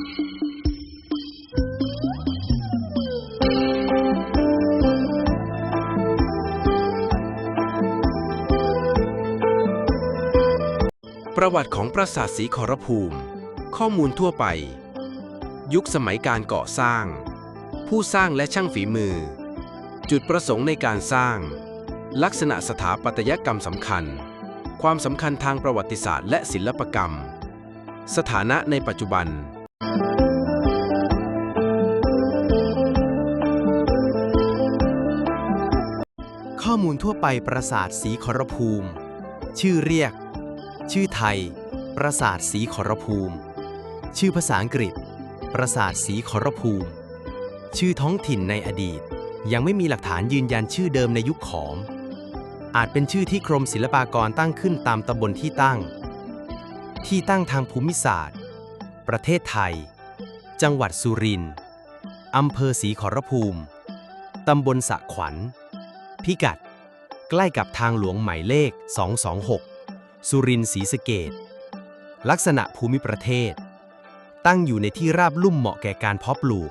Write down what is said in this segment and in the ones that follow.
ประวัติของปราสาทสีขอรภูมิ ข้อมูลทั่วไป ยุคสมัยการก่อสร้าง ผู้สร้างและช่างฝีมือ จุดประสงค์ในการสร้าง ลักษณะสถาปัตยกรรมสำคัญ ความสำคัญทางประวัติศาสตร์และศิลปกรรม สถานะในปัจจุบัน ข้อมูลทั่วไปปราสาทสีขอรภูมิ ชื่อเรียก ชื่อไทย ปราสาทสีขอรภูมิ ชื่อภาษาอังกฤษ ปราสาทสีขอรภูมิ ชื่อท้องถิ่นในอดีต ยังไม่มีหลักฐานยืนยันชื่อเดิมในยุคขอม อาจเป็นชื่อที่กรมศิลปากรตั้งขึ้นตามตำบลที่ตั้ง ที่ตั้งทางภูมิศาสตร์ ประเทศไทย จังหวัดสุรินทร์อำเภอศรีขอรภูมิ ตำบลสะขวัญ พิกัด ใกล้กับทางหลวงหมายเลข 226 สุรินทร์ศรีสเกดลักษณะภูมิประเทศ ตั้งอยู่ในที่ราบลุ่มเหมาะแก่การเพาะปลูก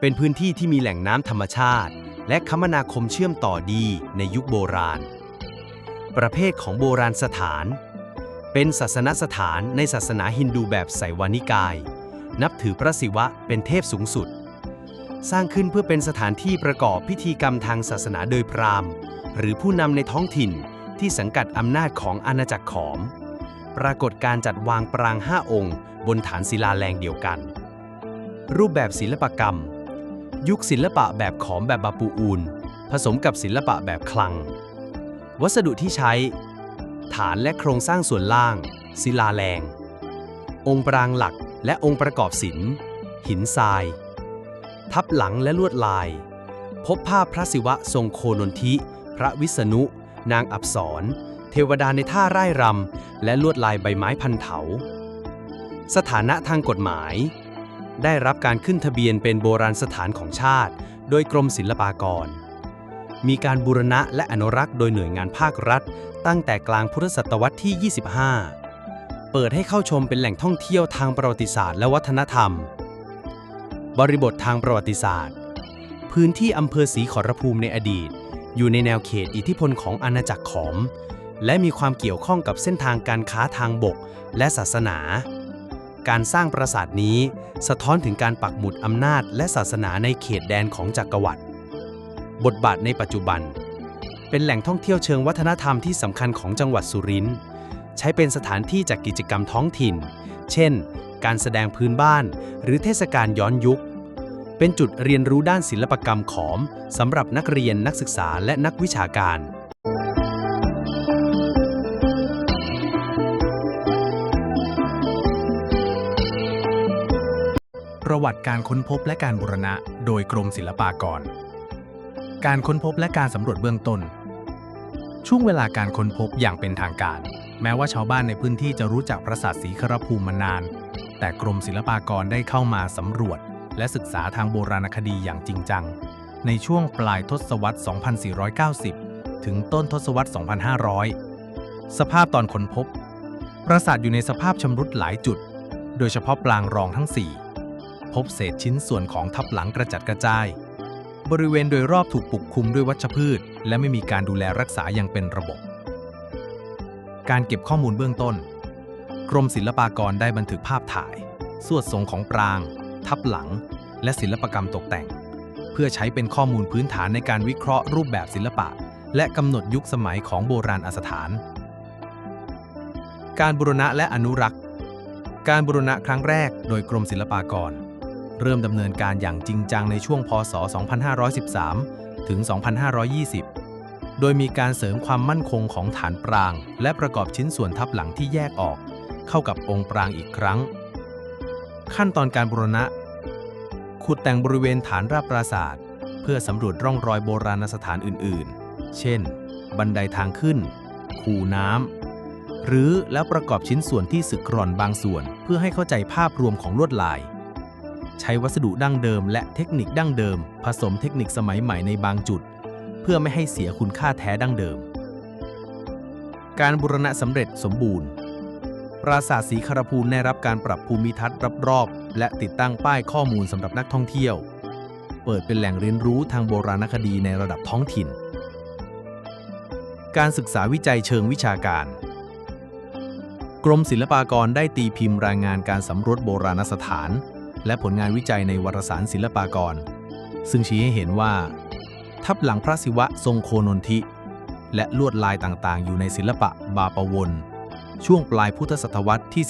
เป็นพื้นที่ที่มีแหล่งน้ำธรรมชาติ และคมนาคมเชื่อมต่อดีในยุคโบราณ ประเภทของโบราณสถาน เป็นศาสนสถานในศาสนาฮินดูแบบไสวานิกาย นับถือพระศิวะเป็นเทพสูงสุด สร้างขึ้นเพื่อเป็นสถานที่ประกอบพิธีกรรมทางศาสนาโดยพราหมณ์ หรือผู้นำในท้องถิ่นที่สังกัดอำนาจของอาณาจักรขอม ปรากฏการจัดวางปรางห้าองค์ บนฐานศิลาแรงเดียวกัน รูปแบบศิลปกรรม ยุคศิลปะแบบขอมแบบบาปูอูน ผสมกับศิลปะแบบคลัง วัสดุที่ใช้ ฐานและโครงสร้างส่วนล่าง ศิลาแรง องค์ปรางหลักและองค์ประกอบศิลป์หินทราย ทับหลังและลวดลาย พบภาพพระศิวะทรงโคนนทิ พระวิษณุ นางอับสร เทวดาในท่าร่ายรำ และลวดลายใบไม้พันเถา สถานะทางกฎหมาย ได้รับการขึ้นทะเบียนเป็นโบราณสถานของชาติ โดยกรมศิลปากร มีการบูรณะและอนุรักษ์โดยหน่วยงานภาครัฐ ตั้งแต่กลางพุทธศตวรรษที่ 25 เปิดให้เข้าชมเป็นแหล่งท่องเที่ยวทางประวัติศาสตร์และวัฒนธรรม บริบททางประวัติศาสตร์ พื้นที่อำเภอศรีขอรภูมิในอดีต อยู่ในแนวเขตอิทธิพลของอาณาจักรขอม และมีความเกี่ยวข้องกับเส้นทางการค้าทางบกและศาสนา การสร้างปราสาทนี้สะท้อนถึงการปักหมุดอำนาจและศาสนาในเขตแดนของจักรวรรดิบทบาทในปัจจุบัน เป็นแหล่งท่องเที่ยวเชิงวัฒนธรรมที่สำคัญของจังหวัดสุรินทร์ใช้เป็นสถานที่จัดกกิจกรรมท้องถิ่น เช่น การแสดงพื้นบ้าน หรือเทศกาลย้อนยุค เป็นจุดเรียนรู้ด้านศิลปกรรมขอมสำหรับนักเรียนนักศึกษาและนักวิชาการ ประวัติการค้นพบและการบูรณะ โดยกรมศิลปากร การค้นพบและการสำรวจเบื้องต้น ช่วงเวลาการค้นพบอย่างเป็นทางการ แม้ว่าชาวบ้านในพื้นที่จะรู้จักปราสาทศรีครภูมิมานาน แต่กรมศิลปากรได้เข้ามาสำรวจ และศึกษาทางโบราณคดีอย่างจริงจัง ในช่วงปลายทศวรรษ 2490 ถึงต้นทศวรรษ 2500 สภาพตอนค้นพบ ปราสาทอยู่ในสภาพชำรุดหลายจุด โดยเฉพาะปรางรองทั้ง 4 พบเศษชิ้นส่วนของทับหลังกระจัดกระจาย บริเวณโดยรอบถูกปกคลุมด้วยวัชพืช และไม่มีการดูแลรักษาอย่างเป็นระบบ การเก็บข้อมูลเบื้องต้น กรมศิลปากรได้บันทึกภาพถ่าย สวดทรงของปราง ทับหลัง และศิลปกรรมตกแต่ง เพื่อใช้เป็นข้อมูลพื้นฐานในการวิเคราะห์รูปแบบศิลปะ และกำหนดยุคสมัยของโบราณสถาน การบูรณะและอนุรักษ์ การบูรณะครั้งแรกโดยกรมศิลปากร เริ่มดำเนินการอย่างจริงจังในช่วงพศ 2513 ถึง 2520โดยมีการเสริมความมั่นคงของฐานปราง และประกอบชิ้นส่วนทับหลังที่แยกออก เข้ากับองค์ปรางอีกครั้ง ขั้นตอนการบูรณะ ขุดแต่งบริเวณฐานราบปราสาทเพื่อสำรวจร่องรอยโบราณสถานอื่นๆ เช่น บันไดทางขึ้น คูน้ำ หรือแล้วประกอบชิ้นส่วนที่สึกกร่อนบางส่วน เพื่อให้เข้าใจภาพรวมของลวดลาย ใช้วัสดุดั้งเดิมและเทคนิคดั้งเดิม ผสมเทคนิคสมัยใหม่ในบางจุด เพื่อไม่ให้เสียคุณค่าแท้ดั้งเดิม การบูรณะสำเร็จสมบูรณ์ ราสาทสีขรภูมิได้รับการปรับภูมิทัศน์รอบๆและติดตั้งป้ายข้อมูลสำหรับนักท่องเที่ยว เปิดเป็นแหล่งเรียนรู้ทางโบราณคดีในระดับท้องถิ่น การศึกษาวิจัยเชิงวิชาการ กรมศิลปากรได้ตีพิมพ์รายงานการสำรวจโบราณสถาน และผลงานวิจัยในวารสารศิลปากร ซึ่งชี้ให้เห็นว่า ทับหลังพระศิวะทรงโคนนทิ และลวดลายต่างๆ อยู่ในศิลปะบาปวน ช่วงปลายพุทธศตวรรษที่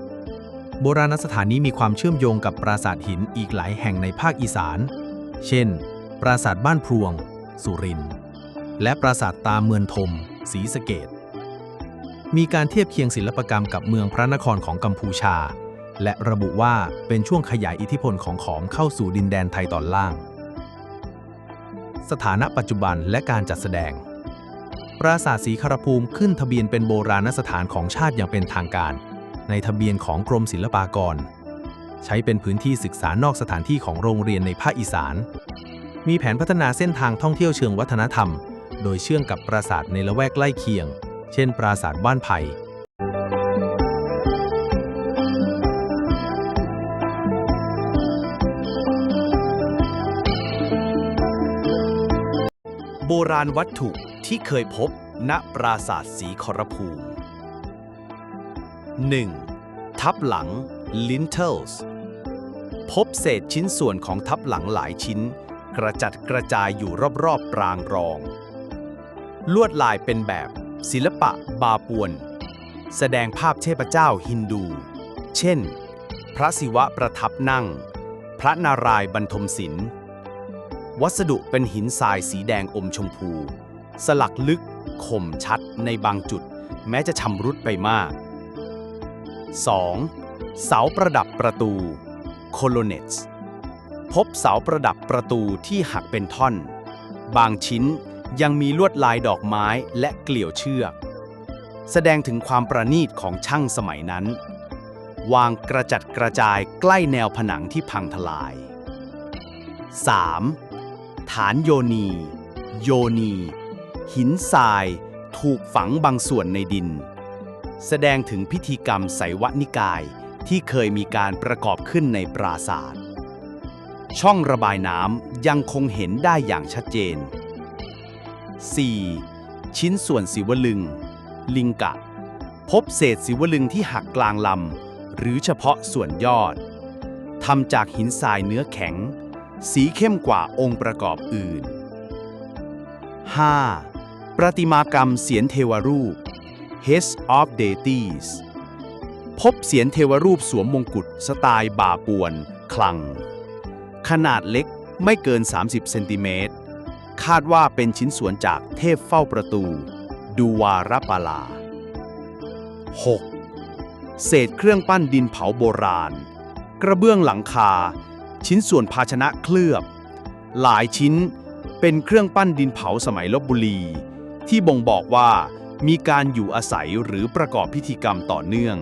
16 โบราณสถานนี้มีความเชื่อมโยงกับปราสาทหินอีกหลายแห่งในภาคอีสาน เช่น ปราสาทบ้านพรวง สุริน และปราสาทตาเมือนทม ศรีสะเกดมีการเทียบเคียงศิลปกรรมกับเมืองพระนครของกัมพูชา และระบุว่าเป็นช่วงขยายอิทธิพลของขอมเข้าสู่ดินแดนไทยตอนล่าง สถานะปัจจุบันและการจัดแสดง ปราสาทสีขรภูมิขึ้นทะเบียนเป็นโบราณสถานของชาติอย่างเป็นทางการ ในทะเบียนของกรมศิลปากร ใช้เป็นพื้นที่ศึกษานอกสถานที่ของโรงเรียนในภาคอีสาน มีแผนพัฒนาเส้นทางท่องเที่ยวเชิงวัฒนธรรม โดยเชื่อมกับปราสาทในละแวกใกล้เคียง เช่น ปราสาทบ้านไผ่โบราณวัตถุ ที่เคยพบณปราสาทสีขรภูมิ 1. ทับหลัง lintels พบเศษชิ้นส่วนของทับหลังหลายชิ้น กระจัดกระจายอยู่รอบๆปรางรอง ลวดลายเป็นแบบศิลปะบาปวน แสดงภาพเทพเจ้าฮินดู เช่น พระศิวะประทับนั่ง พระนารายณ์บรรทมศิลป์วัสดุเป็นหินทรายสีแดงอมชมพู สลักลึกคมชัดในบางจุด แม้จะชำรุดไปมาก 2. เสาประดับประตู colonnades พบเสาประดับประตูที่หักเป็นท่อน บางชิ้นยังมีลวดลายดอกไม้และเกลียวเชือก แสดงถึงความประณีตของช่างสมัยนั้น วางกระจัดกระจายใกล้แนวผนังที่พังทลาย 3. ฐานโยนี โยนี หินทราย ถูกฝังบางส่วนในดิน แสดงถึงพิธีกรรมไสยวนิกายที่เคยมีการประกอบขึ้นในปราสาทช่องระบายน้ำยังคงเห็นได้อย่างชัดเจน 4. ชิ้นส่วนศิวลึง ลิงกะ พบเศษศิวลึงที่หักกลางลำ หรือเฉพาะส่วนยอดทำจากหินทรายเนื้อแข็ง สีเข้มกว่าองค์ประกอบอื่น 5. ประติมากรรมเสียนเทวรูป Heads of Deities พบเสียนเทวรูปสวมมงกุฎสไตล์บ่าป่วน คลัง ขนาดเล็กไม่เกิน 30 เซนติเมตร คาดว่าเป็นชิ้นส่วนจากเทพเฝ้าประตู ดูวารปาลา 6. เศษเครื่องปั้นดินเผาโบราณ กระเบื้องหลังคา ชิ้นส่วนภาชนะเคลือบ หลายชิ้นเป็นเครื่องปั้นดินเผาสมัยลบบุรี ที่บ่งบอกว่ามีการอยู่อาศัยหรือประกอบพิธีกรรมต่อเนื่อง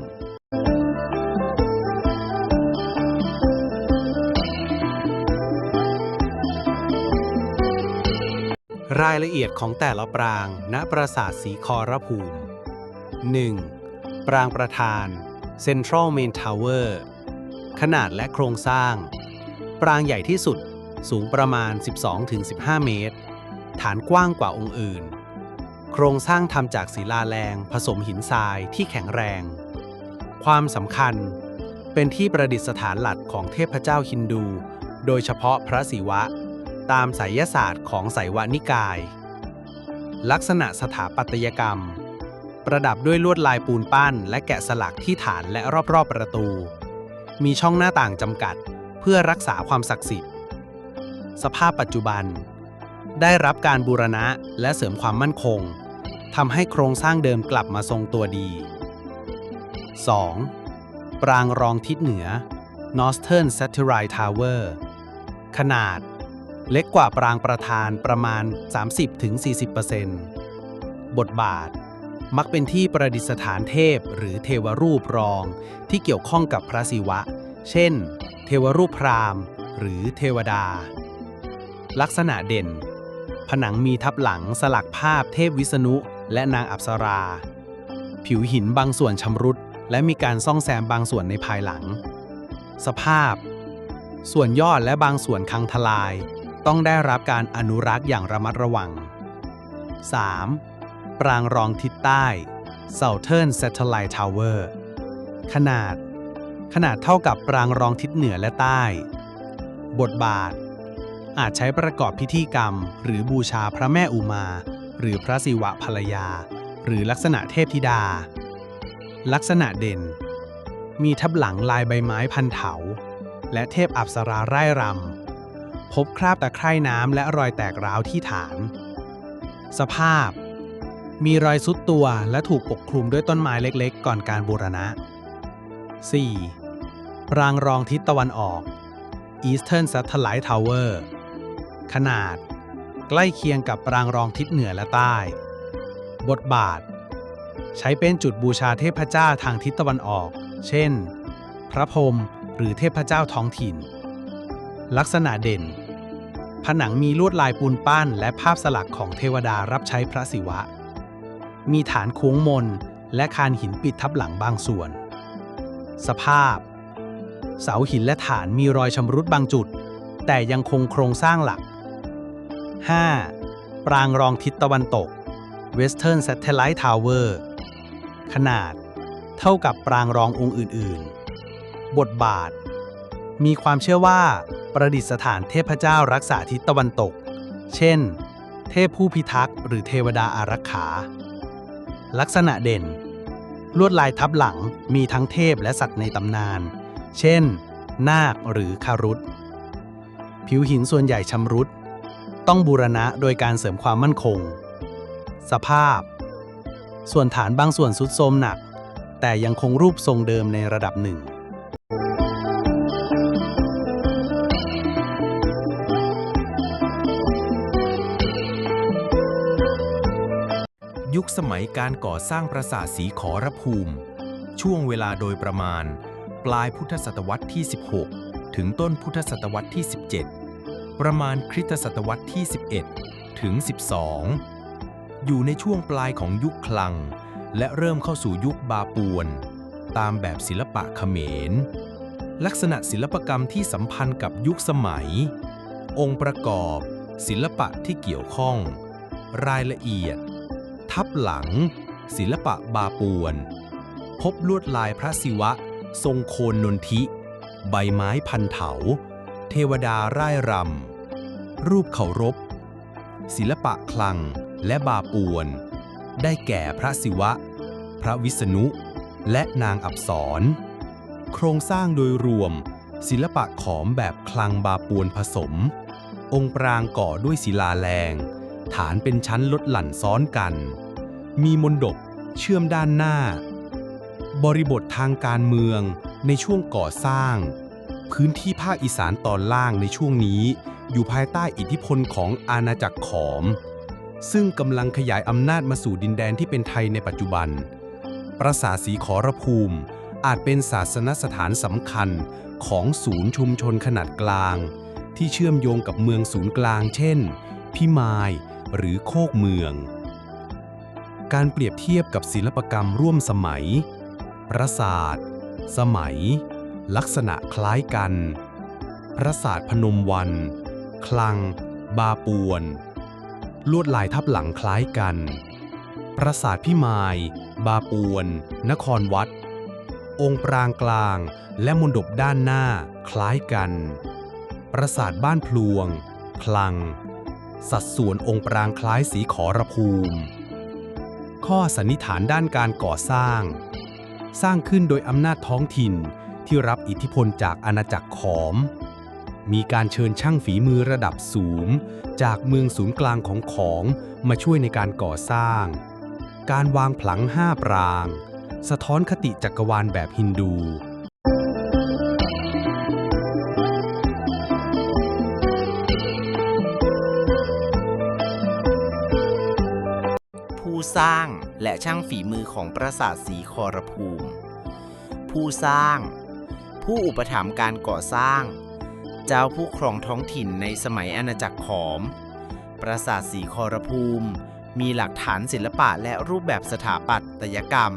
รายละเอียดของแต่ละปราง ณ ปราสาทสีคอรภูมิ 1. ปรางประธาน Central Main Tower ขนาดและโครงสร้าง ปรางใหญ่ที่สุด สูงประมาณ 12-15 เมตร ฐานกว้างกว่าองค์อื่น โครงสร้างทำจากศิลาแรงผสมหินทรายที่แข็งแรง ความสำคัญเป็นที่ประดิษฐานหลักของเทพเจ้าฮินดู โดยเฉพาะพระศิวะ ตามไสยศาสตร์ของไสวนิกาย ลักษณะสถาปัตยกรรม ประดับด้วยลวดลายปูนปั้น และแกะสลักที่ฐานและรอบๆประตู มีช่องหน้าต่างจำกัดเพื่อรักษาความศักดิ์สิทธิ์ สภาพปัจจุบัน ได้รับการบูรณะและเสริมความมั่นคง ทำให้โครงสร้างเดิมกลับมาทรงตัวดี 2. ปรางรองทิศเหนือ Northern Satellite Tower ขนาด เล็กกว่าปรางประธานประมาณ 30-40%บทบาท มักเป็นที่ประดิษฐานเทพหรือเทวรูปรองที่เกี่ยวข้องกับพระศิวะ เช่น เทวรูปพราหมณ์ หรือเทวดา ลักษณะเด่น ผนังมีทับหลังสลักภาพเทพวิษณุ และนางอัปสรา ผิวหินบางส่วนชำรุด และมีการซ่อมแซมบางส่วนในภายหลัง สภาพ ส่วนยอดและบางส่วนคังทลาย ต้องได้รับการอนุรักษ์อย่างระมัดระวัง 3. ปรางรองทิศใต้ Southern Satellite Tower ขนาด ขนาดเท่ากับปรางรองทิศเหนือและใต้ บทบาท อาจใช้ประกอบพิธีกรรม หรือบูชาพระแม่อุมา หรือพระศิวะภรรยา หรือลักษณะเทพธิดา ลักษณะเด่น มีทับหลังลายใบไม้พันเถา และเทพอัปสราไร่รำ พบคราบตะไคร่น้ำและรอยแตกร้าวที่ฐาน สภาพ มีรอยซุดตัวและถูกปกคลุมด้วยต้นไม้เล็กๆ ก่อนการบูรณะ 4. ปรางรองทิศตะวันออก Eastern Satellite Tower ขนาด ใกล้เคียงกับปรางรองทิศเหนือและใต้ บทบาท ใช้เป็นจุดบูชาเทพเจ้าทางทิศตะวันออก เช่น พระพรหมหรือเทพเจ้าท้องถิ่น ลักษณะเด่น ผนังมีลวดลายปูนปั้นและภาพสลักของเทวดารับใช้พระศิวะ มีฐานโค้งมนและคานหินปิดทับหลังบางส่วน สภาพ เสาหินและฐานมีรอยชำรุดบางจุด แต่ยังคงโครงสร้างหลัก 5. ปรางรองทิศตะวันตก Western Satellite Tower ขนาด เท่ากับปรางรององค์อื่น ๆ บทบาท มีความเชื่อว่า ประดิษฐานเทพเจ้ารักษาทิศตะวันตก เช่น เทพผู้พิทักษ์หรือเทวดาอารักขา ลักษณะเด่น ลวดลายทับหลังมีทั้งเทพและสัตว์ในตำนาน เช่น นาคหรือคารุฑผิวหินส่วนใหญ่ชำรุด ต้องบูรณะโดยการเสริมความมั่นคง สภาพ ส่วนฐานบางส่วนสุดโทรมหนัก แต่ยังคงรูปทรงเดิมในระดับหนึ่ง ยุคสมัยการก่อสร้างปราสาทสีขอรภูมิ ช่วงเวลาโดยประมาณ ปลายพุทธศตวรรษที่ 16 ถึงต้นพุทธศตวรรษที่ 17 ประมาณคริสตศตวรรษที่ 11 ถึง 12 อยู่ในช่วงปลายของยุคคลัง และเริ่มเข้าสู่ยุคบาปวน ตามแบบศิลปะเขมร ลักษณะศิลปกรรมที่สัมพันธ์กับยุคสมัย องค์ประกอบ ศิลปะที่เกี่ยวข้อง รายละเอียด ทับหลัง ศิลปะบาปวน พบลวดลายพระศิวะ ทรงโคนนนทิ ใบไม้พันเถา เทวดาร่ายรำ รูปเคารพ ศิลปะคลังและบาปวน ได้แก่พระศิวะ พระวิษณุ และนางอับสร โครงสร้างโดยรวม ศิลปะขอมแบบคลังบาปวนผสม องค์ปรางก่อด้วยศิลาแรง ฐานเป็นชั้นลดหลั่นซ้อนกัน มีมนดบเชื่อมด้านหน้า บริบททางการเมืองในช่วงก่อสร้าง พื้นที่ภาคอีสานตอนล่างในช่วงนี้ อยู่ภายใต้อิทธิพลของอาณาจักรขอม ซึ่งกำลังขยายอำนาจมาสู่ดินแดนที่เป็นไทยในปัจจุบัน ปราสาทสีขอรภูมิ อาจเป็นศาสนสถานสำคัญของศูนย์ชุมชนขนาดกลาง ที่เชื่อมโยงกับเมืองศูนย์กลาง เช่น พิมาย หรือโคกเมือง การเปรียบเทียบกับศิลปกรรมร่วมสมัย ปราสาท สมัย ลักษณะคล้ายกันปราสาทพนมวัน คลัง บาปวน ลวดลายทับหลังคล้ายกัน ปราสาทพิมาย บาปวน นครวัด องค์ปรางกลางและมณฑปด้านหน้าคล้ายกัน ปราสาทบ้านพลวง คลัง สัดส่วนองค์ปรางคล้ายสีขอรภูมิข้อสันนิษฐานด้านการก่อสร้าง สร้างขึ้นโดยอำนาจท้องถิ่น ที่รับอิทธิพลจากอาณาจักรขอม มีการเชิญช่างฝีมือระดับสูง จากเมืองศูนย์กลางของขอมมาช่วยในการก่อสร้าง การวางผลังห้าปราง สะท้อนคติจักรวาลแบบฮินดู ผู้สร้างและช่างฝีมือของปราสาทสีคอรภูมิ ผู้สร้าง ผู้อุปถัมภ์การก่อสร้าง เจ้าผู้ครองท้องถิ่นในสมัยอาณาจักรขอม ปราสาทสีคอรภูมิ มีหลักฐานศิลปะและรูปแบบสถาปัตยกรรม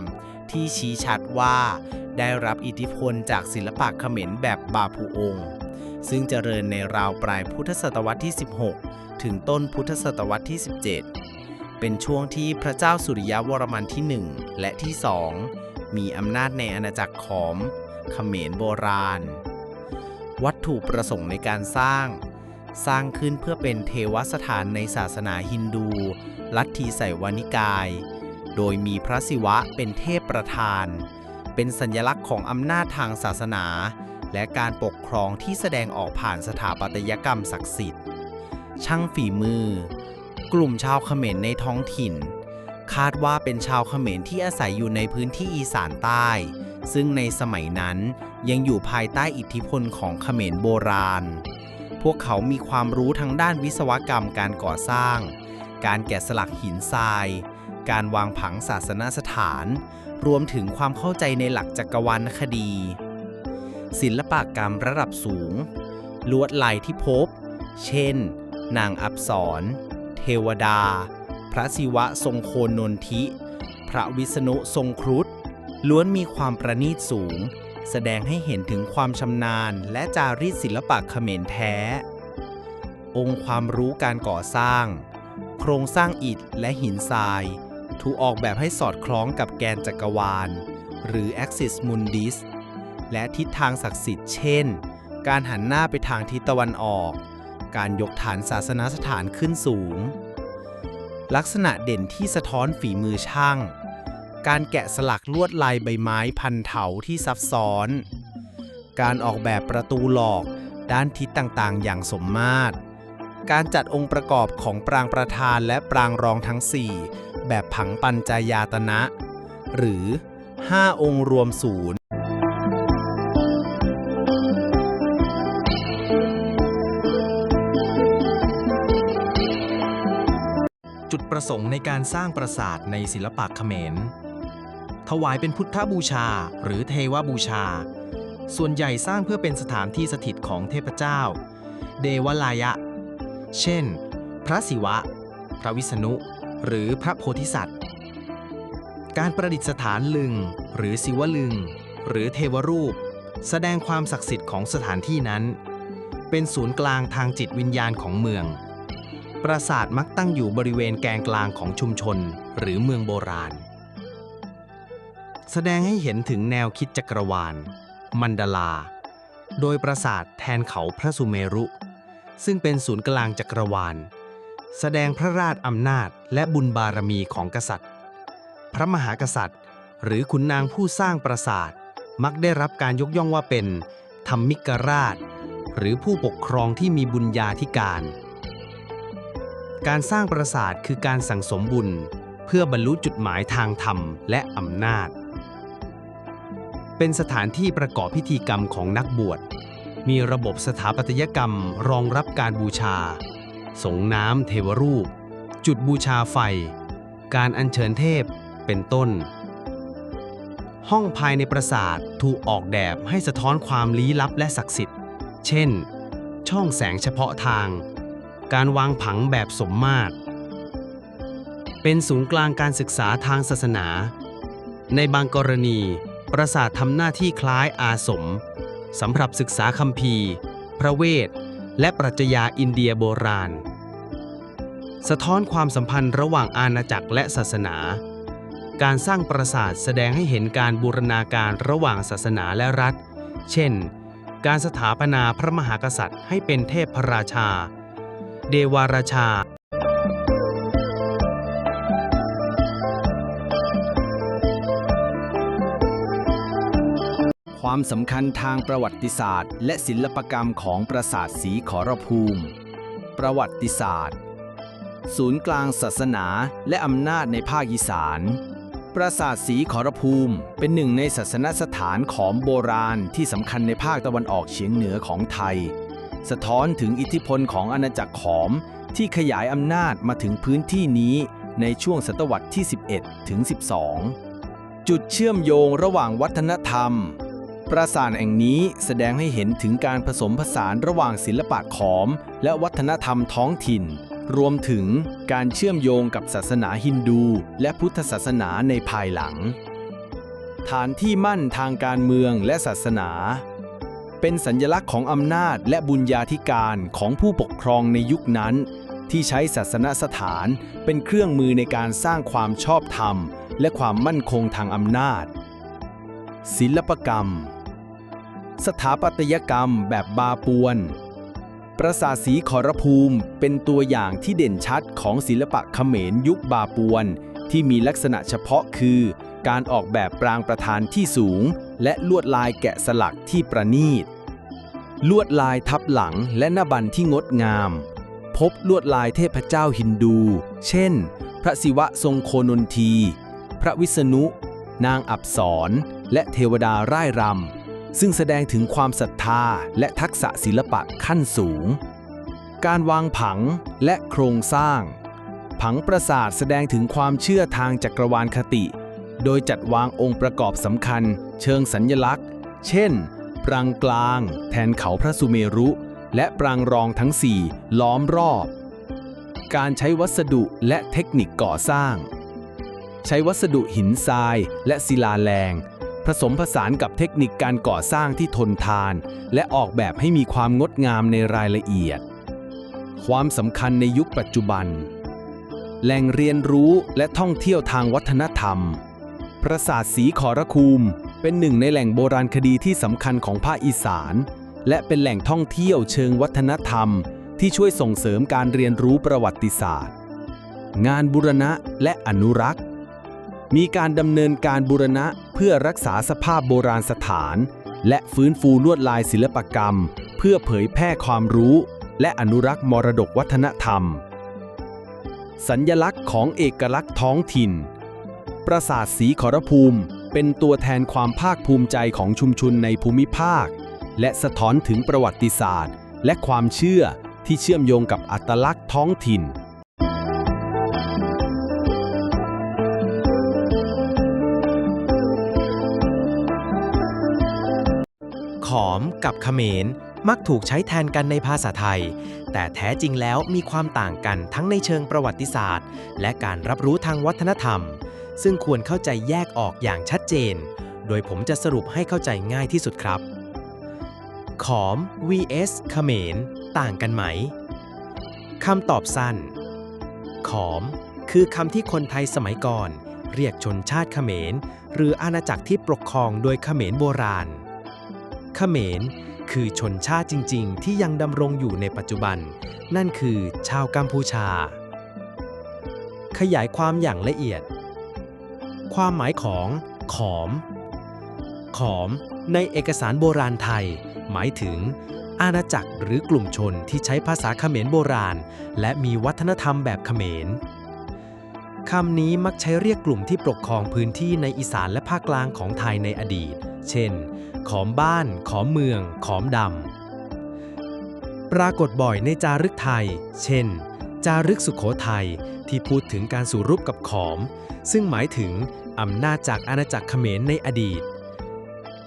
ที่ชี้ชัดว่าได้รับอิทธิพลจากศิลปะเขมรแบบบาพูองค์ซึ่งเจริญในราวปลายพุทธศตวรรษที่ 16 ถึงต้นพุทธศตวรรษที่ 17 เป็นช่วงที่พระเจ้าสุริยวรมันที่ 1 และที่ 2 มีอำนาจในอาณาจักรขอม เขมรโบราณ วัตถุประสงค์ในการสร้าง สร้างขึ้นเพื่อเป็นเทวสถานในศาสนาฮินดู ลัทธิไสวานิกาย โดยมีพระศิวะเป็นเทพประธาน เป็นสัญลักษณ์ของอำนาจทางศาสนา และการปกครองที่แสดงออกผ่านสถาปัตยกรรมศักดิ์สิทธิ์ ช่างฝีมือ กลุ่มชาวเขมรในท้องถิ่นคาดว่าเป็นชาวเขมรที่อาศัยอยู่ในพื้นที่อีสานใต้ ซึ่งในสมัยนั้นยังอยู่ภายใต้อิทธิพลของเขมรโบราณ พวกเขามีความรู้ทางด้านวิศวกรรมการก่อสร้าง การแกะสลักหินทราย การวางผังศาสนสถาน รวมถึงความเข้าใจในหลักจักรวรรณคดี ศิลปกรรมระดับสูง ลวดลายที่พบ เช่น นางอับสร เทวดา พระศิวะทรงโคนนนทิ พระวิษณุทรงครุฑ ล้วนมีความประณีตสูง แสดงให้เห็นถึงความชำนาญและจารีตศิลปะเขมรแท้ องค์ความรู้การก่อสร้าง โครงสร้างอิฐและหินทราย ถูกออกแบบให้สอดคล้องกับแกนจักรวาล หรือ Axis Mundis และทิศทางศักดิ์สิทธิ์เช่น การหันหน้าไปทางทิศตะวันออก การยกฐานศาสนสถานขึ้นสูง ลักษณะเด่นที่สะท้อนฝีมือช่าง การแกะสลักลวดลายใบไม้พันเถาที่ซับซ้อน การออกแบบประตูหลอกด้านทิศต่างๆ อย่างสมมาตร การจัดองค์ประกอบของปรางประธานและปรางรองทั้ง 4 แบบผังปัญจายาตนะ หรือ 5 องค์รวมศูนย์จุดประสงค์ในการสร้างปราสาทในศิลปะเขมร ถวายเป็นพุทธบูชา หรือเทวบูชา ส่วนใหญ่สร้างเพื่อเป็นสถานที่สถิตของเทพเจ้า เดวลายะ เช่น พระศิวะ พระวิษณุ หรือพระโพธิสัตว์ การประดิษฐานลึง หรือศิวลึง หรือเทวรูป แสดงความศักดิ์สิทธิ์ของสถานที่นั้น เป็นศูนย์กลางทางจิตวิญญาณของเมือง ปราสาทมักตั้งอยู่บริเวณแกนกลางของชุมชน หรือเมืองโบราณ แสดงให้เห็นถึงแนวคิดจักรวาล มันดาลา โดยปราสาทแทนเขาพระสุเมรุ ซึ่งเป็นศูนย์กลางจักรวาล แสดงพระราชอำนาจและบุญบารมีของกษัตริย์ พระมหากษัตริย์ หรือขุนนางผู้สร้างปราสาทมักได้รับการยกย่องว่าเป็น ธรรมิกราช หรือผู้ปกครองที่มีบุญญาธิการ การสร้างปราสาทคือการสั่งสมบุญ เพื่อบรรลุจุดหมายทางธรรมและอำนาจ เป็นสถานที่ประกอบพิธีกรรมของนักบวช มีระบบสถาปัตยกรรมรองรับการบูชา สงน้ำเทวรูป จุดบูชาไฟ การอัญเชิญเทพ เป็นต้น ห้องภายในปราสาทถูกออกแบบให้สะท้อนความลี้ลับและศักดิ์สิทธิ์ เช่น ช่องแสงเฉพาะทาง การวางผังแบบสมมาตร เป็นศูนย์กลางการศึกษาทางศาสนา ในบางกรณี ปราสาททำหน้าที่คล้ายอาสมสำหรับศึกษาคัมภีร์พระเวท และปรัชญาอินเดียโบราณ สะท้อนความสัมพันธ์ระหว่างอาณาจักรและศาสนา การสร้างปราสาทแสดงให้เห็นการบูรณาการระหว่างศาสนาและรัฐ เช่น การสถาปนาพระมหากษัตริย์ให้เป็นเทพพระราชา เดวาราชา ความสำคัญทางประวัติศาสตร์ และศิลปกรรมของปราสาทสีขอรภูมิ ประวัติศาสตร์ ศูนย์กลางศาสนาและอำนาจในภาคอีสาน ปราสาทสีขอรภูมิ เป็นหนึ่งในศาสนสถานของโบราณที่สำคัญในภาคตะวันออกเฉียงเหนือของไทย สะท้อนถึงอิทธิพลของอาณาจักรขอม ที่ขยายอำนาจมาถึงพื้นที่นี้ในช่วงศตวรรษที่ 11 ถึง 12 จุดเชื่อมโยงระหว่างวัฒนธรรม ปราสาทแห่งนี้แสดงให้เห็นถึงการผสมผสานระหว่างศิลปะขอม และวัฒนธรรมท้องถิ่น รวมถึงการเชื่อมโยงกับศาสนาฮินดู และพุทธศาสนาในภายหลัง ฐานที่มั่นทางการเมืองและศาสนา เป็นสัญลักษณ์ของอำนาจและบุญญาธิการของผู้ปกครองในยุคนั้น ที่ใช้ศาสนสถานเป็นเครื่องมือในการสร้างความชอบธรรม และความมั่นคงทางอำนาจ ศิลปกรรม สถาปัตยกรรมแบบบาปวน ปราสาทสีขอรภูมิเป็นตัวอย่างที่เด่นชัดของศิลปะเขมรยุคบาปวน ที่มีลักษณะเฉพาะคือ การออกแบบปรางประธานที่สูง และลวดลายแกะสลักที่ประณีต ลวดลายทับหลังและหน้าบันที่งดงาม พบลวดลายเทพเจ้าฮินดู เช่น พระศิวะทรงโคนนที พระวิษณุ นางอับสรและเทวดาร่ายรำ ซึ่งแสดงถึงความศรัทธาและทักษะศิลปะขั้นสูง การวางผังและโครงสร้าง ผังปราสาทแสดงถึงความเชื่อทางจักรวาลคติ โดยจัดวางองค์ประกอบสำคัญ เชิงสัญญลักษณ์ เช่น ปรางกลาง แทนเขาพระสุเมรุ และปรางรองทั้งสี่ล้อมรอบ การใช้วัสดุและเทคนิคก่อสร้าง ใช้วัสดุหินทรายและศิลาแรง ผสมผสานกับเทคนิคการก่อสร้างที่ทนทาน และออกแบบให้มีความงดงามในรายละเอียด ความสำคัญในยุคปัจจุบัน แหล่งเรียนรู้และท่องเที่ยวทางวัฒนธรรม ปราสาทสีขอรคูม เป็นหนึ่งในแหล่งโบราณคดีที่สำคัญของภาคอีสาน และเป็นแหล่งท่องเที่ยวเชิงวัฒนธรรม ที่ช่วยส่งเสริมการเรียนรู้ประวัติศาสตร์ งานบูรณะและอนุรักษ์ มีการดำเนินการบูรณะเพื่อรักษาสภาพโบราณสถาน และฟื้นฟูลวดลายศิลปกรรม เพื่อเผยแพร่ความรู้ และอนุรักษ์มรดกวัฒนธรรม สัญญลักษณ์ของเอกลักษณ์ท้องถิ่น ปราสาทสีขอรภูมิ เป็นตัวแทนความภาคภูมิใจของชุมชนในภูมิภาค และสะท้อนถึงประวัติศาสตร์ และความเชื่อที่เชื่อมโยงกับอัตลักษณ์ท้องถิ่น ขอมกับเขมร มักถูกใช้แทนกันในภาษาไทย แต่แท้จริงแล้วมีความต่างกันทั้งในเชิงประวัติศาสตร์ และการรับรู้ทางวัฒนธรรม ซึ่งควรเข้าใจแยกออกอย่างชัดเจน โดยผมจะสรุปให้เข้าใจง่ายที่สุดครับ ขอม vs เขมร ต่างกันไหมคำตอบสั้น ขอม คือคำที่คนไทยสมัยก่อน เรียกชนชาติเขมร หรืออาณาจักรที่ปกครองโดยเขมรโบราณ เขมร คือชนชาติจริง ๆ ที่ยังดำรงอยู่ในปัจจุบัน นั่นคือชาวกัมพูชา ขยายความอย่างละเอียด ความหมายของขอม ขอม ในเอกสารโบราณไทย หมายถึง อาณาจักรหรือกลุ่มชนที่ใช้ภาษาเขมรโบราณ และมีวัฒนธรรมแบบเขมร คำนี้มักใช้เรียกกลุ่มที่ปกครองพื้นที่ในอีสานและภาคกลางของไทยในอดีต เช่น ขอมบ้าน ขอมเมือง ขอมดำ ปรากฏบ่อยในจารึกไทย เช่น จารึกสุขโขทัยที่พูดถึงการสู่รูปกับขอม ซึ่งหมายถึงอำนาจจากอาณาจักรเขมรในอดีต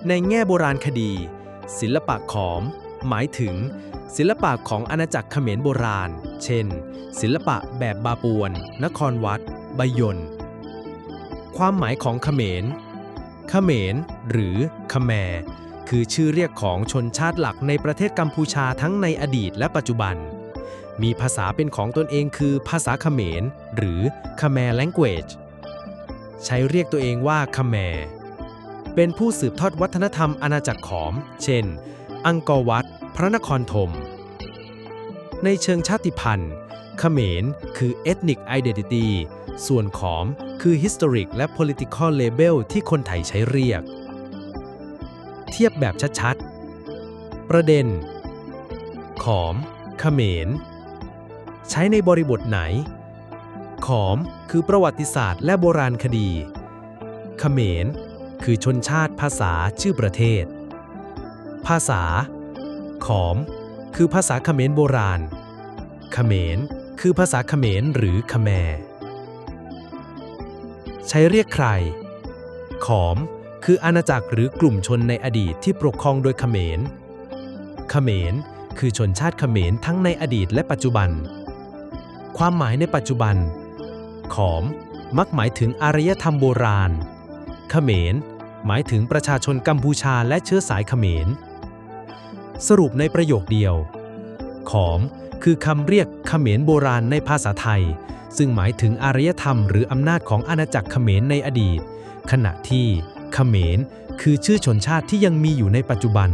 ในแง่โบราณคดี ศิลปะขอม หมายถึง ศิลปะของอาณาจักรเขมรโบราณ เช่น ศิลปะแบบบาปวน นครวัด บยนความหมายของเขมร เขมร หรือขแมคือชื่อเรียกของชนชาติหลักในประเทศกัมพูชาทั้งในอดีตและปัจจุบัน มีภาษาเป็นของตนเองคือภาษาเขมร หรือ Khmer Language ใช้เรียกตัวเองว่าขแมรเป็นผู้สืบทอดวัฒนธรรมอาณาจักรขอม เช่น อังกอร์วัด พระนครธม ในเชิงชาติพันธุ์ เขมร คือ ethnic identity ส่วนขอมคือ historic และ political label ที่คนไทยใช้เรียก เทียบแบบชัดๆ ประเด็น ขอมเขมร ใช้ในบริบทไหน ขอมคือประวัติศาสตร์และโบราณคดี เขมร คือชนชาติภาษาชื่อประเทศ ภาษา ขอม คือภาษาเขมรโบราณ เขมร คือภาษาเขมรหรือขแมร ใช้เรียกใคร ขอม คืออาณาจักรหรือกลุ่มชนในอดีตที่ปกครองโดยเขมร เขมร คือชนชาติเขมรทั้งในอดีตและปัจจุบัน ความหมายในปัจจุบัน ขอม มักหมายถึงอารยธรรมโบราณ เขมร หมายถึงประชาชนกัมพูชาและเชื้อสายเขมร สรุปในประโยคเดียว ขอม คือคำเรียกเขมรโบราณในภาษาไทย ซึ่งหมายถึงอารยธรรมหรืออำนาจของอาณาจักรเขมรในอดีต ขณะที่เขมรคือชื่อชนชาติที่ยังมีอยู่ในปัจจุบัน